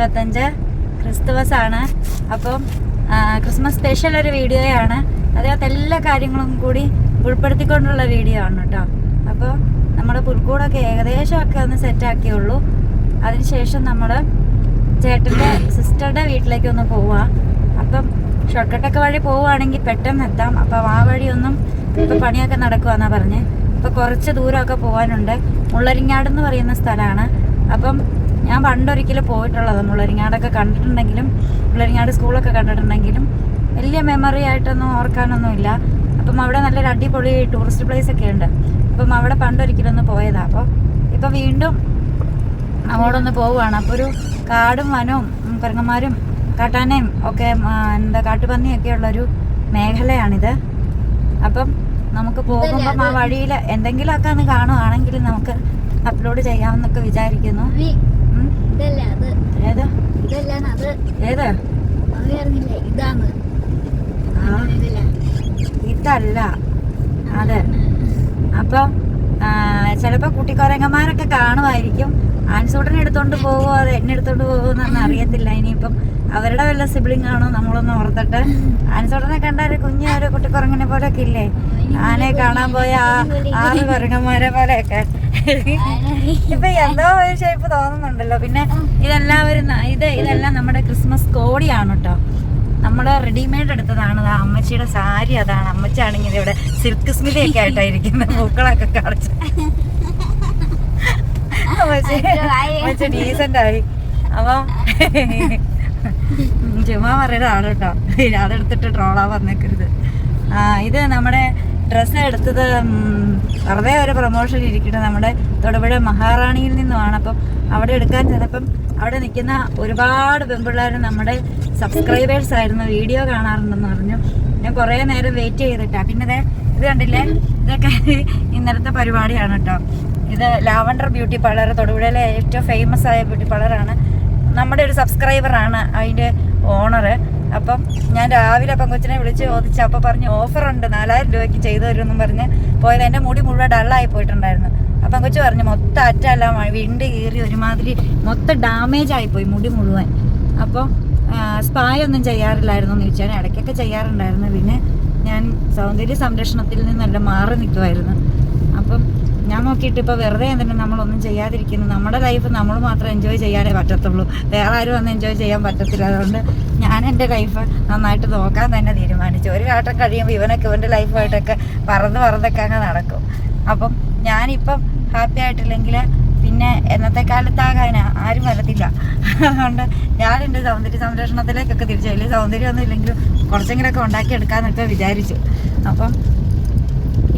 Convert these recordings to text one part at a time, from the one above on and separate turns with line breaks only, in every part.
ഇരുപത്തഞ്ച് ക്രിസ്തുമസ് ആണ് അപ്പം ക്രിസ്മസ് സ്പെഷ്യൽ ഒരു വീഡിയോയാണ്. അതിനകത്ത് എല്ലാ കാര്യങ്ങളും കൂടി ഉൾപ്പെടുത്തിക്കൊണ്ടുള്ള വീഡിയോ ആണ് കേട്ടോ. അപ്പോൾ നമ്മുടെ പുൽക്കൂടൊക്കെ ഏകദേശമൊക്കെ ഒന്ന് സെറ്റാക്കിയുള്ളൂ. അതിനുശേഷം നമ്മൾ ചേട്ടന്റെ സിസ്റ്ററുടെ വീട്ടിലേക്ക് ഒന്ന് പോവാം. അപ്പം ഷോർട്ട് കട്ടൊക്കെ വഴി പോവുകയാണെങ്കിൽ പെട്ടെന്ന് എത്താം. അപ്പം ആ വഴിയൊന്നും ഇപ്പം പണിയൊക്കെ നടക്കുവാന്നാ പറഞ്ഞ്. ഇപ്പം കുറച്ച് ദൂരമൊക്കെ പോകാനുണ്ട് മുള്ളരിങ്ങാട് എന്ന് പറയുന്ന സ്ഥലമാണ്. അപ്പം ഞാൻ പണ്ടൊരിക്കലും പോയിട്ടുള്ളത് മുള്ളരിങ്ങാടൊക്കെ കണ്ടിട്ടുണ്ടെങ്കിലും മുള്ളരിങ്ങാട് സ്കൂളൊക്കെ കണ്ടിട്ടുണ്ടെങ്കിലും വലിയ മെമ്മറി ആയിട്ടൊന്നും ഓർക്കാനൊന്നുമില്ല. അപ്പം അവിടെ നല്ലൊരു അടിപൊളി ടൂറിസ്റ്റ് പ്ലേസ് ഒക്കെ ഉണ്ട്. അപ്പം അവിടെ പണ്ടൊരിക്കലൊന്ന് പോയതാണ് അപ്പോൾ ഇപ്പം വീണ്ടും അങ്ങോട്ടൊന്ന് പോവുകയാണ്. അപ്പോൾ ഒരു കാടും വനവും കുരങ്ങന്മാരും കാട്ടാനയും ഒക്കെ എന്താ കാട്ടുപന്നിയൊക്കെ ഉള്ളൊരു മേഖലയാണിത്. അപ്പം നമുക്ക് പോകുമ്പം ആ വഴിയിൽ എന്തെങ്കിലുമൊക്കെ ഒന്ന് കാണുവാണെങ്കിൽ നമുക്ക് അപ്ലോഡ് ചെയ്യാമെന്നൊക്കെ വിചാരിക്കുന്നു.
ഇതല്ല അത്?
ഏതാ?
ഇതല്ല അത്?
ഏതാ?
ഇതാണ്. ഇതല്ല?
അതെ. അപ്പോൾ ചിലപ്പോ കുട്ടിക്കുരങ്ങന്മാരൊക്കെ കാണുമായിരിക്കും. ആൻസൂട്ടനെ എടുത്തോണ്ട് പോവോ? അത് എന്നെ എടുത്തോണ്ട് പോകുമോ എന്നൊന്നും അറിയത്തില്ല. ഇനിയിപ്പം അവരുടെ വല്ല സിബ്ലിംഗ് ആണോ നമ്മളൊന്ന് ഓർത്തിട്ട്? ആൻസൂട്ടനെ കണ്ട ഒരു കുഞ്ഞു ഒരു കുട്ടിക്കുറങ്ങനെ പോലെയൊക്കെ ഇല്ലേ ആനയെ കാണാൻ പോയ ആ ആറ് കുരങ്ങന്മാരെ പോലെയൊക്കെ. ഇപ്പൊ എന്തോ ഒരു ഷേപ്പ് തോന്നുന്നുണ്ടല്ലോ. പിന്നെ ഇതെല്ലാവരും ഇത് ഇതെല്ലാം നമ്മുടെ ക്രിസ്മസ് കോടിയാണ് കേട്ടോ നമ്മൾ റെഡിമെയ്ഡ് എടുത്തതാണ് അമ്മച്ചിയുടെ സാരി അതാണ്. അമ്മച്ചാണെങ്കിൽ ഇവിടെ സിൽക്ക് സ്മിതയൊക്കെ ആയിട്ടായിരിക്കുന്നത് പൂക്കളൊക്കെ കളിച്ച് അമ്മച്ചി അമ്മച്ചി ഡീസന്റ് ആയി. അപ്പൊ ചുമ്മാ പറയുന്നതാണ് കേട്ടോ. അതെടുത്തിട്ട് ട്രോളാ വന്നേക്കരുത് ആ ഇത് നമ്മുടെ ഡ്രസ്സ് എടുത്തത് വെറുതെ ഒരു പ്രൊമോഷൻ ഇരിക്കണം നമ്മുടെ തൊടുപുഴ മഹാറാണിയിൽ നിന്നുമാണ്. അപ്പം അവിടെ എടുക്കാൻ ചെന്നപ്പം അവിടെ നിൽക്കുന്ന ഒരുപാട് പെൺപിള്ളേർ നമ്മുടെ സബ്സ്ക്രൈബേഴ്സ് ആയിരുന്നു. വീഡിയോ കാണാറുണ്ടെന്ന് പറഞ്ഞു. ഞാൻ കുറേ നേരം വെയിറ്റ് ചെയ്തിട്ടാ. പിന്നെ ഇത് കണ്ടില്ലേ? ഇതൊക്കെ ഇന്നലത്തെ പരിപാടിയാണ് കേട്ടോ. ഇത് ലാവണ്ടർ ബ്യൂട്ടി പാർലർ. തൊടുപുഴയിലെ ഏറ്റവും ഫേമസ് ആയ ബ്യൂട്ടി പാർലറാണ്. നമ്മുടെ ഒരു സബ്സ്ക്രൈബറാണ് അതിന്റെ ഓണർ അപ്പം ഞാൻ രാവിലെ പെങ്കൊച്ചിനെ വിളിച്ച് ചോദിച്ചു അപ്പോൾ പറഞ്ഞു ഓഫർ ഉണ്ട് നാലായിരം രൂപയ്ക്ക് ചെയ്തു തരുമെന്നും പറഞ്ഞ് പോയത്. എന്റെ മുടി മുഴുവൻ ഡള്ളായി പോയിട്ടുണ്ടായിരുന്നു. അപ്പം കൊച്ചു പറഞ്ഞു മൊത്തം അറ്റല്ല വിണ്ട് കീറി ഒരുമാതിരി മൊത്തം ഡാമേജ് ആയിപ്പോയി മുടി മുഴുവൻ. അപ്പോൾ സ്പായൊന്നും ചെയ്യാറില്ലായിരുന്നു എന്ന് ചോദിച്ചാൽ ഇടയ്ക്കൊക്കെ ചെയ്യാറുണ്ടായിരുന്നു. പിന്നെ ഞാൻ സൗന്ദര്യ സംരക്ഷണത്തിൽ നിന്നെല്ലാം മാറി നിൽക്കുമായിരുന്നു അപ്പം ഞാൻ നോക്കിയിട്ട് ഇപ്പോൾ വെറുതെ എന്തിനും നമ്മളൊന്നും ചെയ്യാതിരിക്കുന്നു? നമ്മുടെ ലൈഫ് നമ്മൾ മാത്രം എൻജോയ് ചെയ്യാനേ പറ്റത്തുള്ളൂ. വേറെ ആരും ഒന്നും എൻജോയ് ചെയ്യാൻ പറ്റത്തില്ല. അതുകൊണ്ട് ഞാൻ എന്റെ ലൈഫ് നന്നായിട്ട് നോക്കാൻ തന്നെ തീരുമാനിച്ചു. ഒരു കാട്ടം കഴിയുമ്പോൾ ഇവനൊക്കെ ഇവന്റെ ലൈഫായിട്ടൊക്കെ പറന്ന് പറന്നൊക്കെ അങ്ങ് നടക്കും. അപ്പം ഞാനിപ്പം ഹാപ്പി ആയിട്ടില്ലെങ്കിൽ പിന്നെ എന്നത്തെ കാലത്താകാൻ ആരും വരത്തില്ല. അതുകൊണ്ട് ഞാൻ എന്റെ സൗന്ദര്യ സംരക്ഷണത്തിലേക്കൊക്കെ തിരിച്ചു. വലിയ സൗന്ദര്യമൊന്നും ഇല്ലെങ്കിലും കുറച്ചെങ്കിലൊക്കെ ഉണ്ടാക്കിയെടുക്കാന്നൊക്കെ വിചാരിച്ചു. അപ്പം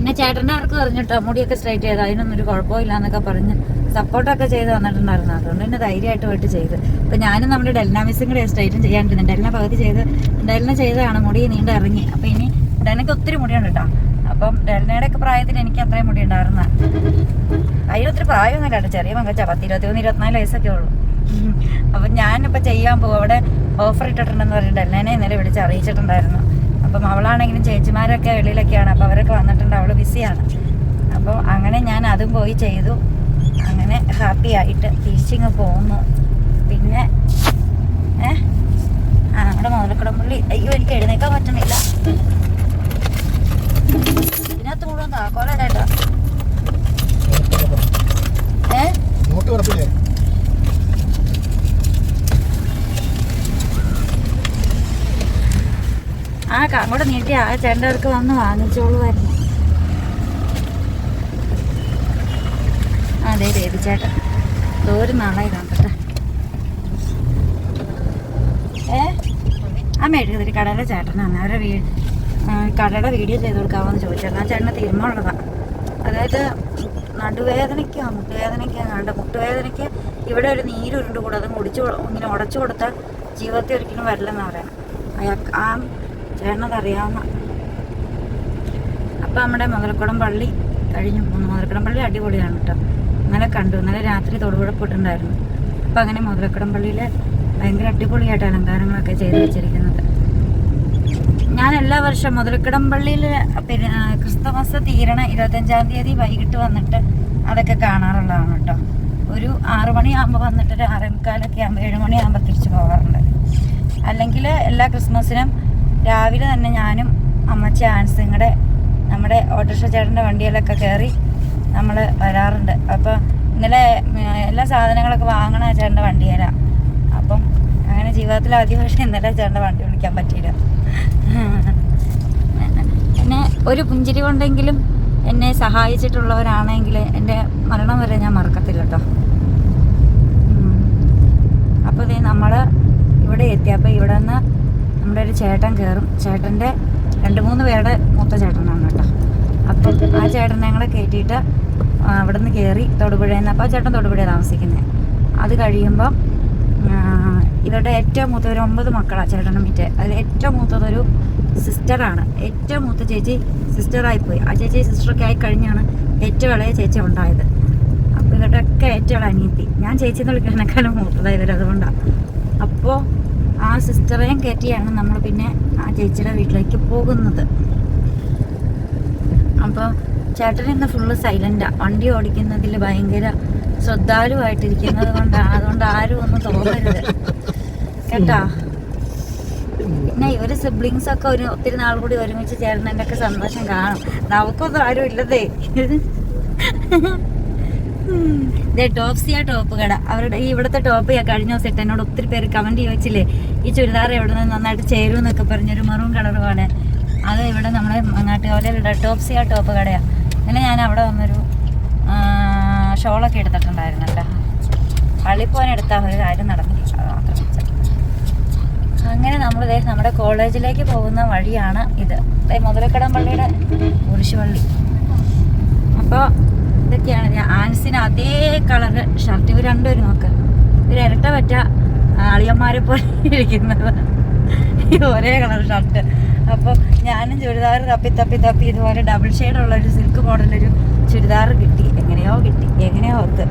പിന്നെ ചേട്ടന്റെ അവർക്ക് പറഞ്ഞിട്ടോ മുടിയൊക്കെ സ്ട്രൈറ്റ് ചെയ്ത്? അതിനൊന്നും ഒരു കുഴപ്പമില്ല എന്നൊക്കെ പറഞ്ഞ് സപ്പോർട്ടൊക്കെ ചെയ്ത് വന്നിട്ടുണ്ടായിരുന്നു. അതുകൊണ്ട് തന്നെ ധൈര്യമായിട്ട് പോയിട്ട് ചെയ്ത്. ഇപ്പം ഞാനും നമ്മുടെ ഡെൽന മിസ്സും കൂടെ സ്ട്രൈറ്റും ചെയ്യാണ്ടിരുന്നു. ഡെൽന പകുതി ചെയ്ത് ഡെൽന ചെയ്തതാണ് മുടി നീണ്ട് ഇറങ്ങി. അപ്പം ഇനി ഡെൽനയ്ക്ക് ഒത്തിരി മുടിയുണ്ട് കേട്ടോ. അപ്പം ഡെൽനയുടെ ഒക്കെ പ്രായത്തിൽ എനിക്ക് അത്രയും മുടി ഉണ്ടായിരുന്ന അതിന് ഒത്തിരി പ്രായമൊന്നുമില്ല കേട്ടോ. ചെറിയ മകച്ച. പത്ത് ഇരുപത്തി മൂന്ന് ഇരുപത്തിനാല് വയസ്സൊക്കെ ഉള്ളൂ. അപ്പം ഞാനിപ്പോൾ ചെയ്യാൻ പോകും അവിടെ ഓഫർ ഇട്ടിട്ടുണ്ടെന്ന് പറഞ്ഞിട്ട് ഡെൽനെ ഇന്നലെ വിളിച്ച് അറിയിച്ചിട്ടുണ്ടായിരുന്നു. അപ്പം അവളാണെങ്കിലും ചേച്ചിമാരൊക്കെ വെളിയിലൊക്കെയാണ്. അപ്പോൾ അവരൊക്കെ വന്നിട്ടുണ്ട്. അവൾ ബിസിയാണ്. അപ്പോൾ അങ്ങനെ ഞാൻ അതും പോയി ചെയ്തു. അങ്ങനെ ഹാപ്പി ആയിട്ട് തിരിച്ചിങ്ങ് പോകുന്നു പിന്നെ ഏ? ആ നമ്മുടെ മുതലക്കടമ്പള്ളി അയ്യോ എനിക്ക് എഴുന്നേക്കാൻ പറ്റുന്നില്ല. ഇതിനകത്ത് മുഴുവൻ താക്കോലായിട്ടോ ഏ?
നോട്ട് കിടപ്പില്ലേ
ആ ക- അങ്ങോട്ട് നീട്ടി ആ ചേട്ടന്റെ അടുക്ക് വന്ന് വാങ്ങിച്ചോളുമായിരുന്നു അതെ ബേബി ചേട്ടൻ. ഒരു നാളായി കണ്ടിട്ട്. ഏ? ആ മെഴുകുതിരി കടയുടെ ചേട്ടനാണ്. അവരുടെ വീ കടയുടെ വീഡിയോ ചെയ്ത് കൊടുക്കാമെന്ന് ചോദിച്ചായിരുന്നു. ആ ചേട്ടന് തീരുമാനമുള്ളതാണ് അതായത് നടുവേദനയ്ക്കോ മുട്ടുവേദനയ്ക്കോ കണ്ട മുട്ടുവേദനയ്ക്ക് ഇവിടെ ഒരു നീരുരുണ്ട് കൂടെ അത് മുടിച്ച് ഇങ്ങനെ ഉടച്ചു കൊടുത്താൽ ജീവിതത്തിൽ ഒരിക്കലും വരില്ലെന്ന് പറയാം. ആ ചേട്ടനത് അറിയാവുന്ന അപ്പം നമ്മുടെ മുതലക്കുടം പള്ളി കഴിഞ്ഞു. പോകുന്നു മുതലക്കുടം പള്ളി അടിപൊളിയാണ് കേട്ടോ. ഇന്നലെ കണ്ടു. ഇന്നലെ രാത്രി തൊടുപുഴ പോയിട്ടുണ്ടായിരുന്നു അപ്പം അങ്ങനെ മുതലക്കുടം പള്ളിയിൽ ഭയങ്കര അടിപൊളിയായിട്ട് അലങ്കാരങ്ങളൊക്കെ ചെയ്തു വെച്ചിരിക്കുന്നത്. ഞാൻ എല്ലാ വർഷം മുതലക്കിടം പള്ളിയിൽ ക്രിസ്തുമസ് തീരണ ഇരുപത്തഞ്ചാം തീയതി വൈകിട്ട് വന്നിട്ട് അതൊക്കെ കാണാറുള്ളതാണ് കേട്ടോ. ഒരു ആറ് മണിയാകുമ്പോൾ വന്നിട്ട് ഒരു ആറേ മുക്കാലൊക്കെ ആകുമ്പോൾ ഏഴ് മണിയാകുമ്പോൾ തിരിച്ചു പോകാറുണ്ട് അല്ലെങ്കിൽ എല്ലാ ക്രിസ്മസിനും രാവിലെ തന്നെ ഞാനും അമ്മച്ചി ആൻസും കൂടെ നമ്മുടെ ഓട്ടോറിക്ഷ ചേട്ടന്റെ വണ്ടിയിലൊക്കെ കയറി നമ്മൾ വരാറുണ്ട്. അപ്പോൾ ഇന്നലെ എല്ലാ സാധനങ്ങളൊക്കെ വാങ്ങണ ചേട്ടന്റെ വണ്ടിയിലാണ് അപ്പം അങ്ങനെ ജീവിതത്തിൽ ആദ്യം പക്ഷേ ഇന്നലെ ചേട്ടന്റെ വണ്ടി വിളിക്കാൻ പറ്റിയില്ല. പിന്നെ ഒരു പുഞ്ചിരി കൊണ്ടെങ്കിലും എന്നെ സഹായിച്ചിട്ടുള്ളവരാണെങ്കിൽ എന്റെ മരണം വരെ ഞാൻ മറക്കത്തില്ല കേട്ടോ. അപ്പോൾ ഇതേ നമ്മൾ ഇവിടെ എത്തി. അപ്പോൾ ഇവിടെ നിന്ന് നമ്മുടെ ഒരു ചേട്ടൻ കയറും ചേട്ടന്റെ രണ്ട് മൂന്ന് പേരുടെ മൂത്ത ചേട്ടനാണ് കേട്ടോ. അപ്പം ആ ചേട്ടനെ ഞങ്ങളെ കയറ്റിയിട്ട് അവിടെ നിന്ന് കയറി തൊടുപുഴയിൽ നിന്ന് അപ്പോൾ ആ ചേട്ടൻ തൊടുപുഴ താമസിക്കുന്നത് അത് കഴിയുമ്പം ഇവരുടെ ഏറ്റവും മൂത്ത ഒരു ഒമ്പത് മക്കളാണ് ചേട്ടനും മറ്റേ. അതിൽ ഏറ്റവും മൂത്തതൊരു സിസ്റ്ററാണ്. ഏറ്റവും മൂത്ത ചേച്ചി സിസ്റ്ററായിപ്പോയി. ആ ചേച്ചി സിസ്റ്ററൊക്കെ ആയി കഴിഞ്ഞാണ് ഏറ്റവും ഇളയ ചേച്ചി ഉണ്ടായത്. അപ്പോൾ ഇവരുടെയൊക്കെ ഏറ്റവും അനിയത്തി. ഞാൻ ചേച്ചി എന്ന് വിളിക്കുന്നതിനേക്കാളും മൂത്തതായി ഇവരതുകൊണ്ടാണ് അപ്പോൾ ആ സിസ്റ്ററേയും കയറ്റിയാണ് നമ്മൾ പിന്നെ ആ ചേച്ചിയുടെ വീട്ടിലേക്ക് പോകുന്നത്. അപ്പോൾ ചേട്ടൻ ഇന്ന് ഫുള്ള് സൈലന്റാണ് വണ്ടി ഓടിക്കുന്നതിൽ ഭയങ്കര ശ്രദ്ധാലുവായിട്ടിരിക്കുന്നത് കൊണ്ടാണ് അതുകൊണ്ട് ആരും ഒന്നും തോന്നരുത്. കേട്ടാ? പിന്നെ ഇവർ സിബ്ലിങ്സ് ഒക്കെ ഒരു ഒത്തിരി നാൾ കൂടി ഒരുമിച്ച് ചേർന്നതിന്റെ ഒക്കെ സന്തോഷം കാണും. നമുക്കൊന്നും ആരും ഇല്ലതേ ഇതേ ടോപ്സിയ ടോപ്പ് കട. അവരുടെ ഈ ഇവിടുത്തെ ടോപ്പ് ഞാൻ കഴിഞ്ഞ ദിവസം ഇട്ട് എന്നോട് ഒത്തിരി പേര് കമന്റ് ചോദിച്ചില്ലേ ഈ ചുരിദാർ എവിടെ നിന്ന് നന്നായിട്ട് ചേരും എന്നൊക്കെ പറഞ്ഞൊരു മെറൂൺ കളറുമാണ് അത് ഇവിടെ നമ്മുടെ മങ്ങാട്ടുകാവിലെ ടോപ്സിയ ടോപ്പ് കടയാണ് പിന്നെ ഞാൻ അവിടെ വന്നൊരു ഷോളൊക്കെ എടുത്തിട്ടുണ്ടായിരുന്നു കേട്ടോ. പള്ളിപ്പോൻ എടുത്താൽ ഒരു കാര്യം നടന്നില്ല അങ്ങനെ നമ്മൾ നമ്മുടെ കോളേജിലേക്ക് പോകുന്ന വഴിയാണ് ഇത്. മുതലക്കടം പള്ളിയുടെ കുരിശുപള്ളി. അപ്പോൾ ഇതൊക്കെയാണ് ഞാൻ ആൻസിന് അതേ കളർ ഷർട്ട് ഇവർ രണ്ടുപേരും നോക്ക് ഇവർ ഇരട്ട പറ്റ അളിയന്മാരെ പോലെ ഇരിക്കുന്നത്. ഒരേ കളർ ഷർട്ട് അപ്പോൾ ഞാനും ചുരിദാർ തപ്പി തപ്പി തപ്പി ഇതുപോലെ ഡബിൾ ഷെയ്ഡുള്ള ഒരു സിൽക്ക് മോഡലൊരു ചുരിദാർ കിട്ടി. എങ്ങനെയോ കിട്ടി. എങ്ങനെയോ ഒത്ത്?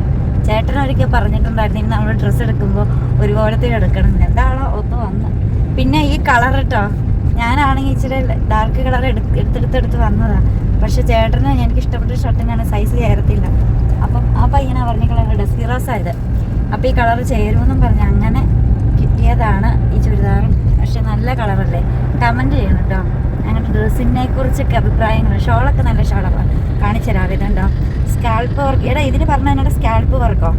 ചേട്ടനൊരിക്കൽ പറഞ്ഞിട്ടുണ്ടായിരുന്നു ഇനി നമ്മൾ ഡ്രസ്സ് എടുക്കുമ്പോൾ ഒരുപോലത്തെ എടുക്കണം. എന്താണോ ഒന്ന് വന്ന്. പിന്നെ ഈ കളർ കേട്ടോ. ഞാനാണെങ്കിൽ ഇച്ചിരി ഡാർക്ക് കളർ എടുത്ത് എടുത്തെടുത്തെടുത്ത് വന്നതാണ് പക്ഷെ ചേട്ടന് എനിക്ക് ഇഷ്ടപ്പെട്ട ഷർട്ടിനാണ് സൈസ് ചേരത്തില്ല അപ്പം ആ പയ്യനാ പറഞ്ഞ കളർ ഡെസ്കിറോസ് ആയത് അപ്പം ഈ കളർ ചേരുമെന്നും പറഞ്ഞ് അങ്ങനെ കിട്ടിയതാണ് ഈ ചുരിദാറും. പക്ഷെ നല്ല കളറല്ലേ. കമന്റ് ചെയ്യണം കേട്ടോ. ഞങ്ങളുടെ ഡ്രസ്സിനെ കുറിച്ചൊക്കെ അഭിപ്രായങ്ങൾ. ഷോളൊക്കെ നല്ല ഷോളാണ് കാണിച്ചു തരാം. ഇതുണ്ടോ സ്കാൽപ്പ് വർക്ക് എടാ ഇതിന് പറഞ്ഞ എന്നോട് സ്കാൽപ്പ് വർക്കോ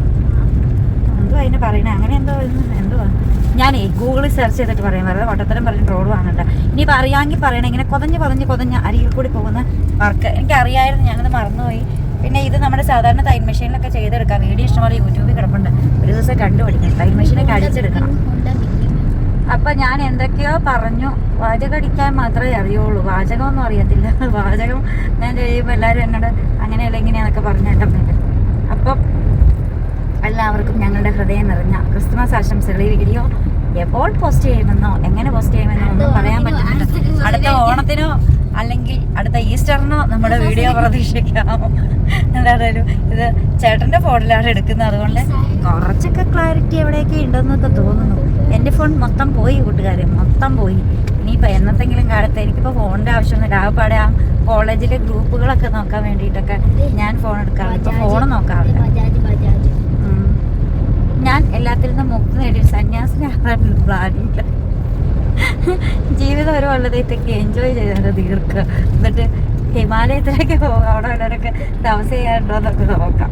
എന്തോ അതിന് പറയണേ. അങ്ങനെ എന്തോ ഇത്? ഞാനേ ഗൂഗിളിൽ സെർച്ച് ചെയ്തിട്ട് പറയാൻ വെറുതെ വട്ടത്തരം പറഞ്ഞ് റോഡ് വാങ്ങണ്ട. ഇനിയിപ്പോൾ അറിയാമെങ്കിൽ പറയണേ. ഇങ്ങനെ കൊതഞ്ഞ് കൊതഞ്ഞ് കൊതഞ്ഞ് അരികിൽ കൂടി പോകുന്ന വർക്ക്. എനിക്ക് അറിയായിരുന്നു ഞാനത് മറന്നുപോയി. പിന്നെ ഇത് നമ്മുടെ സാധാരണ തൈൻ മെഷീനിലൊക്കെ ചെയ്തെടുക്കാം. വീഡിയോ ഇഷ്ടംപോലെ യൂട്യൂബിൽ കിടപ്പുണ്ട്. ഒരു ദിവസം കണ്ടുപിടിക്കണം തൈൻ മെഷീനൊക്കെ അടിച്ചെടുക്കണം. അപ്പം ഞാൻ എന്തൊക്കെയോ പറഞ്ഞു. വാചകം അടിക്കാൻ മാത്രമേ അറിയുള്ളൂ. വാചകമൊന്നും അറിയത്തില്ല. വാചകം ഞാൻ ചെയ്യുമ്പോൾ എല്ലാവരും എന്നോട് അങ്ങനെയല്ല ഇങ്ങനെയാന്നൊക്കെ പറഞ്ഞിട്ടുണ്ടെങ്കിൽ ഹൃദയം നിറഞ്ഞ ക്രിസ്മസ് ആശംസകൾ ഈ വീഡിയോ എപ്പോൾ പോസ്റ്റ് ചെയ്യുമെന്നോ എങ്ങനെ പോസ്റ്റ് ചെയ്യുമെന്നോ ഒന്നും പറയാൻ പറ്റുന്നില്ല അടുത്ത ഓണത്തിനോ അല്ലെങ്കിൽ അടുത്ത ഈസ്റ്ററിനോ നമ്മുടെ വീഡിയോ പ്രതീക്ഷിക്കാം. എന്തായാലും ഇത് ചേട്ടന്റെ ഫോണിലാണ് എടുക്കുന്നത്. അതുകൊണ്ട് കുറച്ചൊക്കെ ക്ലാരിറ്റി എവിടെയൊക്കെ ഉണ്ടെന്നൊക്കെ തോന്നുന്നു. എന്റെ ഫോൺ മൊത്തം പോയി കൂട്ടുകാരെ മൊത്തം പോയി. ഇനിയിപ്പോൾ എന്നത്തെങ്കിലും കാലത്ത് എനിക്കിപ്പോൾ ഫോണിന്റെ ആവശ്യമൊന്നുമില്ല ആകപ്പാടെ ആ കോളേജിലെ ഗ്രൂപ്പുകളൊക്കെ നോക്കാൻ വേണ്ടിയിട്ടൊക്കെ ഞാൻ ഫോൺ എടുക്കാറുണ്ട്. ഇപ്പോൾ ഫോൺ നോക്കാറില്ല. ഞാൻ എല്ലാത്തിൽ നിന്നും മുക്തി നേടി സന്യാസിനാകാനുള്ള പ്ലാനില്ല ജീവിതം ഒരു വല്ലതേക്കൊക്കെ എൻജോയ് ചെയ്തത് തീർക്കുക. എന്നിട്ട് ഹിമാലയത്തിലേക്ക് പോകാം അവിടെ ഉള്ളവരൊക്കെ താമസം ചെയ്യാനുണ്ടോ എന്നൊക്കെ നോക്കാം.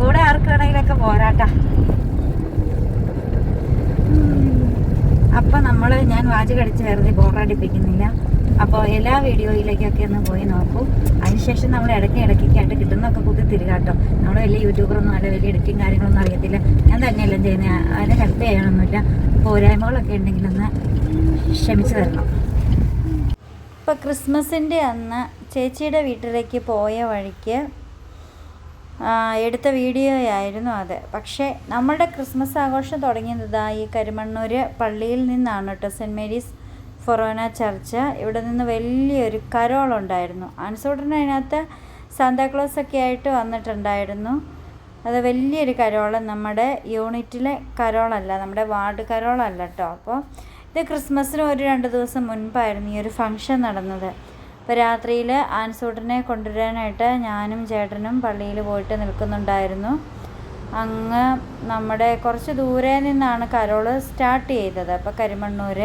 കൂടെ ആർക്കാണെങ്കിലൊക്കെ പോരാട്ടാ. അപ്പം നമ്മൾ ഞാൻ വാച്ച് കടിച്ച് വെറുതെ ബോറടിപ്പിക്കുന്നില്ല. അപ്പോൾ എല്ലാ വീഡിയോയിലേക്കൊക്കെ ഒന്ന് പോയി നോക്കൂ. അതിനുശേഷം നമ്മൾ ഇടയ്ക്ക് ഇടയ്ക്കൊക്കെയായിട്ട് കിട്ടുന്നൊക്കെ കൂട്ടി തിരികാട്ടോ നമ്മൾ വലിയ യൂട്യൂബറൊന്നും അല്ല വലിയ എഡിറ്റിംഗ് കാര്യങ്ങളൊന്നും അറിയത്തില്ല. ഞാൻ തന്നെയല്ല ചെയ്യുന്നത് അതിനെ ഹെൽപ്പ് ചെയ്യണമെന്നില്ല പോരായ്മകളൊക്കെ ഉണ്ടെങ്കിലൊന്ന് ക്ഷമിച്ചു തരണം. ഇപ്പോൾ ക്രിസ്മസിന്റെ അന്ന് ചേച്ചിയുടെ വീട്ടിലേക്ക് പോയ വഴിക്ക് എടുത്ത വീഡിയോ ആയിരുന്നു അത്. പക്ഷേ നമ്മളുടെ ക്രിസ്മസ് ആഘോഷം തുടങ്ങിയതാ ഈ കരിമണ്ണൂർ പള്ളിയിൽ നിന്നാണ് കേട്ടോ സെന്റ് മേരീസ് ഫൊറോന ചർച്ച. ഇവിടെ നിന്ന് വലിയൊരു കരോളുണ്ടായിരുന്നു. ആൻസോട്ടിന് അതിനകത്ത് സാന്താക്ലോസ് ഒക്കെ ആയിട്ട് വന്നിട്ടുണ്ടായിരുന്നു. അത് വലിയൊരു കരോൾ നമ്മുടെ യൂണിറ്റിലെ കരോളല്ല നമ്മുടെ വാർഡ് കരോളല്ല കേട്ടോ അപ്പോൾ ഇത് ക്രിസ്മസിന് ഒരു രണ്ട് ദിവസം മുൻപായിരുന്നു ഈ ഒരു ഫംഗ്ഷൻ നടന്നത്. അപ്പോൾ രാത്രിയിൽ ആൻസൂട്ടിനെ കൊണ്ടുവരാനായിട്ട് ഞാനും ചേട്ടനും പള്ളിയിൽ പോയിട്ട് നിൽക്കുന്നുണ്ടായിരുന്നു.
അങ്ങ് നമ്മുടെ കുറച്ച് ദൂരെ നിന്നാണ് കരോൾ സ്റ്റാർട്ട് ചെയ്തത്. അപ്പോൾ കരിമണ്ണൂർ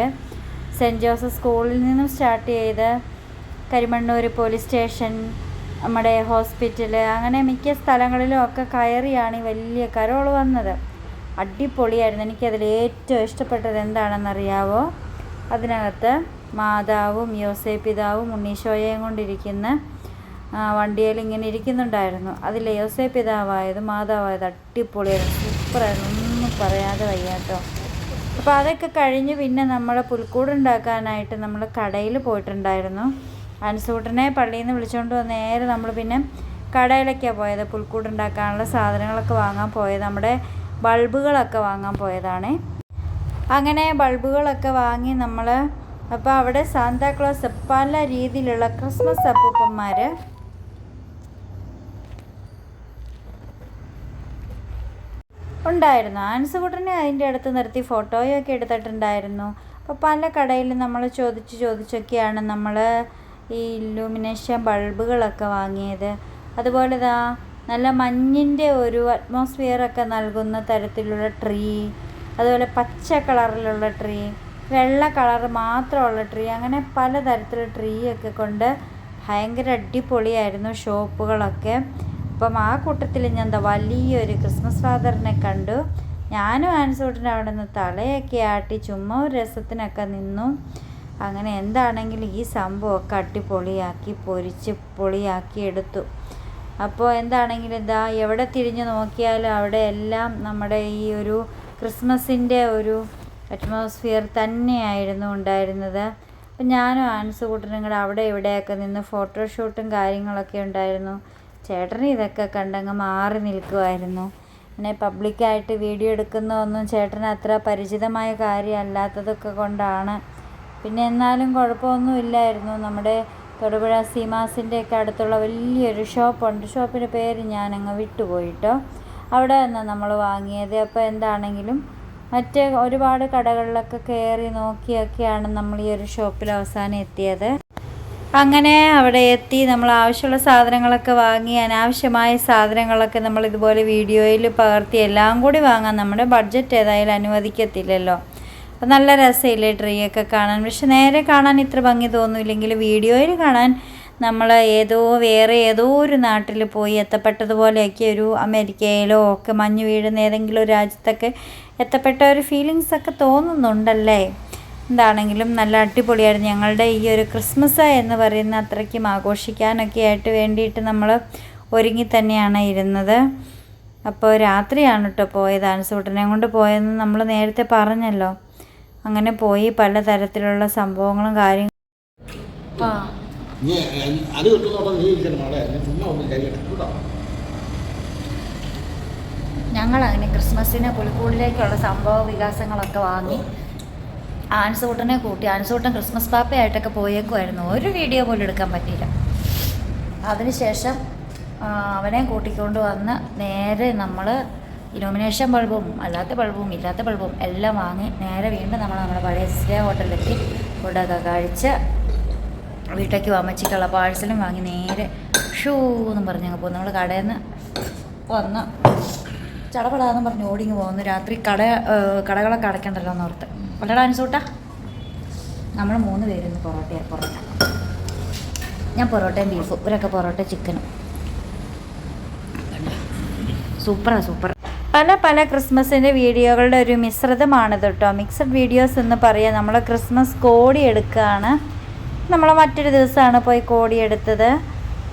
സെന്റ് ജോസഫ് സ്കൂളിൽ നിന്നും സ്റ്റാർട്ട് ചെയ്ത് കരിമണ്ണൂർ പോലീസ് സ്റ്റേഷൻ നമ്മുടെ ഹോസ്പിറ്റൽ അങ്ങനെ മിക്ക സ്ഥലങ്ങളിലും ഒക്കെ കയറിയാണ് ഈ വലിയ കരോൾ വന്നത്. അടിപൊളിയായിരുന്നു. എനിക്കതിൽ ഏറ്റവും ഇഷ്ടപ്പെട്ടത് എന്താണെന്നറിയാവോ? അതിനകത്ത് മാതാവും യോസേ പിതാവും ഉണ്ണീശോയെയും കൊണ്ടിരിക്കുന്ന വണ്ടിയിൽ ഇങ്ങനെ ഇരിക്കുന്നുണ്ടായിരുന്നു. അതിൽ യോസേ പിതാവായത് മാതാവായത് അടിപൊളിയായിരുന്നു. സൂപ്പറായിരുന്നു. ഒന്നും പറയാതെ വയ്യ കേട്ടോ അപ്പോൾ അതൊക്കെ കഴിഞ്ഞ് പിന്നെ നമ്മൾ പുൽക്കൂട് ഉണ്ടാക്കാനായിട്ട് നമ്മൾ കടയിൽ പോയിട്ടുണ്ടായിരുന്നു. അൻസൂട്ടനെ പള്ളിയിൽ നിന്ന് വിളിച്ചുകൊണ്ട് വന്ന് നേരെ നമ്മൾ പിന്നെ കടയിലൊക്കെയാണ് പോയത്. പുൽക്കൂട് ഉണ്ടാക്കാനുള്ള സാധനങ്ങളൊക്കെ വാങ്ങാൻ പോയത്. നമ്മുടെ ബൾബുകളൊക്കെ വാങ്ങാൻ പോയതാണ്. അങ്ങനെ ബൾബുകളൊക്കെ വാങ്ങി നമ്മൾ അപ്പോൾ അവിടെ സാന്താക്ലോസ് പല രീതിയിലുള്ള ക്രിസ്മസ് അപ്പൂപ്പന്മാർ ഉണ്ടായിരുന്നു. ആൻസ് കുട്ടനെ അതിന്റെ അടുത്ത് നിർത്തി ഫോട്ടോയൊക്കെ എടുത്തിട്ടുണ്ടായിരുന്നു. അപ്പോൾ പല കടയിലും നമ്മൾ ചോദിച്ച് ചോദിച്ചൊക്കെയാണ് നമ്മൾ ഈ ഇല്ലുമിനേഷൻ ബൾബുകളൊക്കെ വാങ്ങിയത്. അതുപോലെ ദാ നല്ല മഞ്ഞിന്റെ ഒരു അറ്റ്മോസ്ഫിയറൊക്കെ നൽകുന്ന തരത്തിലുള്ള ട്രീ അതുപോലെ പച്ച കളറിലുള്ള ട്രീ വെള്ള കളർ മാത്രമുള്ള ട്രീ അങ്ങനെ പലതരത്തിലുള്ള ട്രീ ഒക്കെ കൊണ്ട് ഭയങ്കര അടിപൊളിയായിരുന്നു ഷോപ്പുകളൊക്കെ അപ്പം ആ കൂട്ടത്തിൽ ഞാൻ എന്താ വലിയൊരു ക്രിസ്മസ് ഫാദറിനെ കണ്ടു. ഞാനും ആൻസോട്ടിന്റെ അവിടെ നിന്ന് തലയൊക്കെ ആട്ടി ചുമ്മാ ഒരു രസത്തിനൊക്കെ നിന്നു. അങ്ങനെ എന്താണെങ്കിലും ഈ സംഭവമൊക്കെ അടിപൊളിയാക്കി പൊരിച്ച് പൊളിയാക്കി എടുത്തു. അപ്പോൾ എന്താണെങ്കിലും ഇതാ എവിടെ തിരിഞ്ഞു നോക്കിയാലും അവിടെ എല്ലാം നമ്മുടെ ഈ ഒരു ക്രിസ്മസിന്റെ ഒരു അറ്റ്മോസ്ഫിയർ തന്നെയായിരുന്നു ഉണ്ടായിരുന്നത്. അപ്പം ഞാനും ആൻസ് കൂട്ടനും കൂടെ അവിടെ ഇവിടെയൊക്കെ നിന്ന് ഫോട്ടോഷൂട്ടും കാര്യങ്ങളൊക്കെ ഉണ്ടായിരുന്നു. ചേട്ടന് ഇതൊക്കെ കണ്ടങ്ങ് മാറി നിൽക്കുമായിരുന്നു പിന്നെ പബ്ലിക്കായിട്ട് വീഡിയോ എടുക്കുന്നതൊന്നും ചേട്ടന് അത്ര പരിചിതമായ കാര്യമല്ലാത്തതൊക്കെ കൊണ്ടാണ്. പിന്നെ എന്നാലും കുഴപ്പമൊന്നുമില്ലായിരുന്നു നമ്മുടെ തൊടുപുഴ സീമാസിന്റെ ഒക്കെ അടുത്തുള്ള വലിയൊരു ഷോപ്പുണ്ട്. ഷോപ്പിന്റെ പേര് ഞാനങ്ങ് വിട്ടുപോയിട്ടോ. അവിടെ നിന്ന് നമ്മൾ വാങ്ങിയത്. അപ്പോൾ എന്താണെങ്കിലും മറ്റ് ഒരുപാട് കടകളിലൊക്കെ കയറി നോക്കിയൊക്കെയാണ് നമ്മൾ ഈ ഒരു ഷോപ്പിൽ അവസാനം എത്തിയത്. അങ്ങനെ അവിടെ എത്തി. നമ്മൾ ആവശ്യമുള്ള സാധനങ്ങളൊക്കെ വാങ്ങി അനാവശ്യമായ സാധനങ്ങളൊക്കെ നമ്മൾ ഇതുപോലെ വീഡിയോയിൽ പകർത്തി എല്ലാം കൂടി വാങ്ങാൻ നമ്മുടെ ബഡ്ജറ്റ് ഏതായാലും അനുവദിക്കത്തില്ലല്ലോ. അപ്പം നല്ല രസമില്ലേ ട്രീ ഒക്കെ കാണാൻ. പക്ഷെ നേരെ കാണാൻ ഇത്ര ഭംഗി തോന്നില്ലെങ്കിൽ വീഡിയോയിൽ കാണാൻ നമ്മൾ ഏതോ വേറെ ഏതോ ഒരു നാട്ടിൽ പോയി എത്തപ്പെട്ടതുപോലെയൊക്കെ ഒരു അമേരിക്കയിലോ ഒക്കെ മഞ്ഞ് വീഴുന്ന ഏതെങ്കിലും ഒരു രാജ്യത്തൊക്കെ എത്തപ്പെട്ട ഒരു ഫീലിങ്സൊക്കെ തോന്നുന്നുണ്ടല്ലേ? എന്താണെങ്കിലും നല്ല അടിപൊളിയായിരുന്നു. ഞങ്ങളുടെ ഈ ഒരു ക്രിസ്മസ് എന്ന് പറയുന്ന അത്രയ്ക്കും ആഘോഷിക്കാനൊക്കെ ആയിട്ട് വേണ്ടിയിട്ട് നമ്മൾ ഒരുങ്ങി തന്നെയാണ് ഇരുന്നത്. അപ്പോൾ രാത്രിയാണ് കേട്ടോ പോയത്. ആൻസൂട്ടനെ കൊണ്ട് പോയതെന്ന് നമ്മൾ നേരത്തെ പറഞ്ഞല്ലോ. അങ്ങനെ പോയി പലതരത്തിലുള്ള സംഭവങ്ങളും കാര്യങ്ങളും.
അത്
ഞങ്ങൾ അങ്ങനെ ക്രിസ്മസിന് പുൽക്കൂടിലേക്കുള്ള സംഭവ വികാസങ്ങളൊക്കെ വാങ്ങി. ആൻസൂട്ടനെ കൂട്ടി ആൻസൂട്ടൻ ക്രിസ്മസ് പാപ്പയായിട്ടൊക്കെ പോയേക്കുമായിരുന്നു ഒരു വീഡിയോ പോലും എടുക്കാൻ പറ്റിയില്ല. അതിനുശേഷം അവനെ കൂട്ടിക്കൊണ്ട് വന്ന് നേരെ നമ്മൾ ഇലുമിനേഷൻ ബൾബും അല്ലാത്ത ബൾബും ഇല്ലാത്ത ബൾബും എല്ലാം വാങ്ങി നേരെ വീണ്ടും നമ്മൾ നമ്മുടെ പഴയ സ്റ്റേ ഹോട്ടലിലെത്തി. ഫുഡൊക്കെ കഴിച്ച് വീട്ടിലേക്ക് അമ്മച്ചിക്കുള്ള പാഴ്സലും വാങ്ങി നേരെ ഷൂ എന്നും പറഞ്ഞ് അങ്ങ് പോകും നമ്മൾ കടയിൽ നിന്ന് വന്ന് ചടപടാന്ന് പറഞ്ഞ് ഓടിങ്ങ് പോകുന്നു രാത്രി കട കടകളൊക്കെ അടയ്ക്കണ്ടല്ലോ എന്ന് അല്ലടാ അനുസൂട്ടാ. നമ്മൾ മൂന്ന് പേരുന്ന് പൊറോട്ട പൊറോട്ട. ഞാൻ പൊറോട്ടയും ബീഫും ഇവരൊക്കെ പൊറോട്ട ചിക്കനും സൂപ്പറാ സൂപ്പർ പല പല ക്രിസ്മസിന്റെ വീഡിയോകളുടെ ഒരു മിശ്രിതമാണിത് കേട്ടോ മിക്സഡ് വീഡിയോസ് എന്ന് പറയാം നമ്മൾ ക്രിസ്മസ് കോടി എടുക്കുകയാണ് നമ്മൾ മറ്റൊരു ദിവസമാണ് പോയി കോടി എടുത്തത്.